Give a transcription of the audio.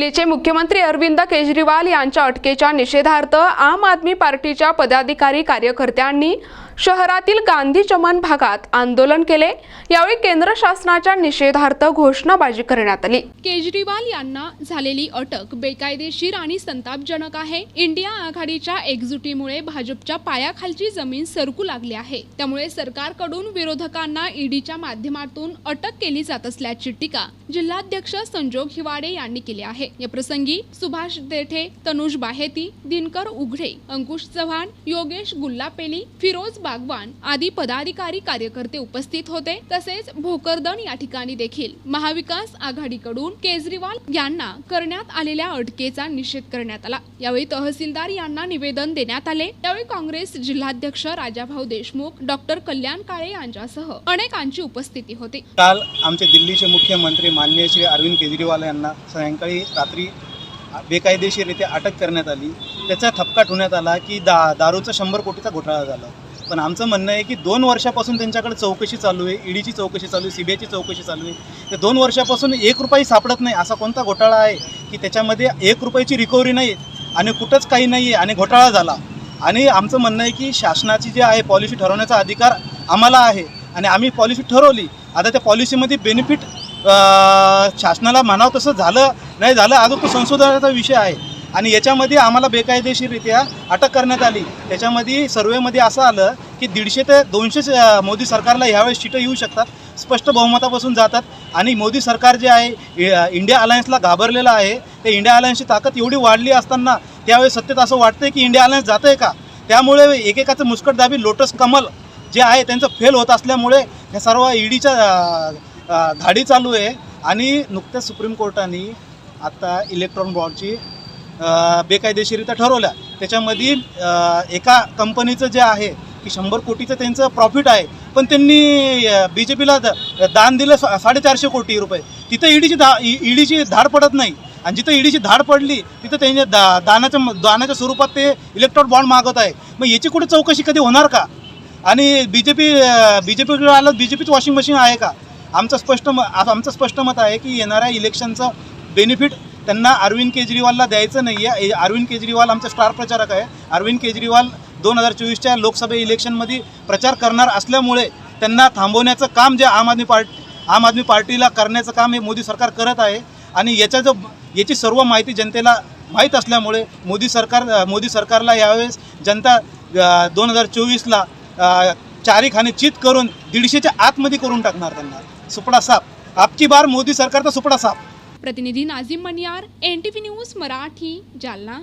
दिल्लीचे मुख्यमंत्री अरविंद केजरीवाल यांच्या अटकेच्या निषेधार्थ आम आदमी पार्टीच्या पदाधिकारी कार्यकर्त्यांनी शहरातील गांधी चमन भागात आंदोलन केले. यावेळी केंद्र शासनाच्या निषेधार्थ घोषणाबाजी करण्यात आली. केजरीवाल यांना झालेली अटक बेकायदेशीर आणि संतापजनक आहे. इंडिया आघाडीच्या एकजुटीमुळे भाजपच्या पायाखालची जमीन सरकू लागली आहे. त्यामुळे सरकारकडून विरोधकांना ईडीच्या माध्यमातून अटक केली जात असल्याची टीका जिल्हाध्यक्ष संजोग हिवाडे यांनी केली आहे. या प्रसंगी सुभाष देठे तनुष बाहेती दिनकर उघडे अंकुश चव्हाण योगेश गुल्लापेली फिरोज बागवान आदी पदाधिकारी कार्यकर्ते उपस्थित होते. तसेच भोकरदन या ठिकाणी देखील महाविकास आघाडीकडून केजरीवाल यांना करण्यात आलेल्या अटकेचा निषेध करण्यात आला. यावेळी तहसीलदार यांना निवेदन देण्यात आले. यावेळी काँग्रेस जिल्हाध्यक्ष राजाभाऊ देशमुख डॉक्टर कल्याण काळे यांच्यासह अनेकांची उपस्थिती होती. काल आमचे दिल्लीचे मुख्यमंत्री माननीय श्री अरविंद केजरीवाल यांना सायंकाळी रात्री बेकायदेशीररित्या अटक करण्यात आली. त्याचा ठपका ठेवण्यात आला की दा दारूचा शंभर कोटीचा घोटाळा झाला. पण आमचं म्हणणं आहे की दोन वर्षापासून त्यांच्याकडे चौकशी चालू आहे ईडीची चौकशी चालू आहे सीबीआयची चौकशी चालू आहे. तर दोन वर्षापासून एक रुपयाही सापडत नाही. असा कोणता घोटाळा आहे की त्याच्यामध्ये एक रुपयाची रिकव्हरी नाही आणि कुठंच काही नाही आहे आणि घोटाळा झाला? आणि आमचं म्हणणं आहे की शासनाची जी आहे पॉलिसी ठरवण्याचा अधिकार आम्हाला आहे आणि आम्ही पॉलिसी ठरवली. आता त्या पॉलिसीमध्ये बेनिफिट शासनाला म्हणावं तसं झालं नाही झालं अजून तो संशोधनाचा विषय आहे. आणि याच्यामध्ये आम्हाला बेकायदेशीररित्या अटक करण्यात आली. त्याच्यामध्ये सर्वेमध्ये असं आलं की दीडशे ते दोनशे मोदी सरकारला ह्यावेळेस सीटं येऊ शकतात. स्पष्ट बहुमतापासून जातात. आणि मोदी सरकार जे आहे इंडिया अलायन्सला घाबरलेलं आहे. ते इंडिया अलायन्सची ताकद एवढी वाढली असताना त्यावेळेस सत्तेत असं वाटतंय की इंडिया अलायन्स जातं आहे का? त्यामुळे एकेकाचं मुस्कटदाबी लोटस कमल जे आहे त्यांचं फेल होत असल्यामुळे हे सर्व ईडीच्या धाडी चालू आहे. आणि नुकत्याच सुप्रीम कोर्टाने आता इलेक्ट्रॉन बॉर्डची बेकायदेशीरित्या ठरवल्या. त्याच्यामध्ये एका कंपनीचं जे आहे की शंभर कोटीचं त्यांचं प्रॉफिट आहे पण त्यांनी बी जे पीला दान दिलं सा- साडेचारशे कोटी रुपये. तिथं ईडीची धा ईडीची धाड पडत नाही. आणि जिथं ईडीची धाड पडली तिथं त्यांच्या दा दानाच्या दानाच्या स्वरूपात ते इलेक्ट्रॉन बॉन्ड मागत आहे. मग याची कुठे चौकशी कधी होणार का? आणि B J P B J पीकडे आलं बी जे पीचं वॉशिंग मशीन आहे का? आमचं स्पष्ट म आमचं स्पष्ट मत आहे की येणाऱ्या इलेक्शनचं बेनिफिट त्यांना अरविंद केजरीवालला द्यायचं नाही आहे अरविंद केजरीवाल आमचा स्टार प्रचारक आहे. अरविंद केजरीवाल दोन हजार चोवीसच्या लोकसभा इलेक्शनमध्ये प्रचार करणार असल्यामुळे त्यांना थांबवण्याचं काम जे आम आदमी पार्टी आम आदमी पार्टीला करण्याचं काम हे मोदी सरकार करत आहे. आणि याच्या जो याची सर्व माहिती जनतेला माहीत असल्यामुळे मोदी सरकार मोदी सरकारला यावेळेस जनता दोन हजार चोवीसला चारी खाने चित करून दीडशेच्या आतमध्ये करून टाकणार त्यांना. सुपडा साप. आपकी बार मोदी सरकारचा सुपडा साप. प्रतिनिधी Nazim Maniyar N T V news Marathi Jalna.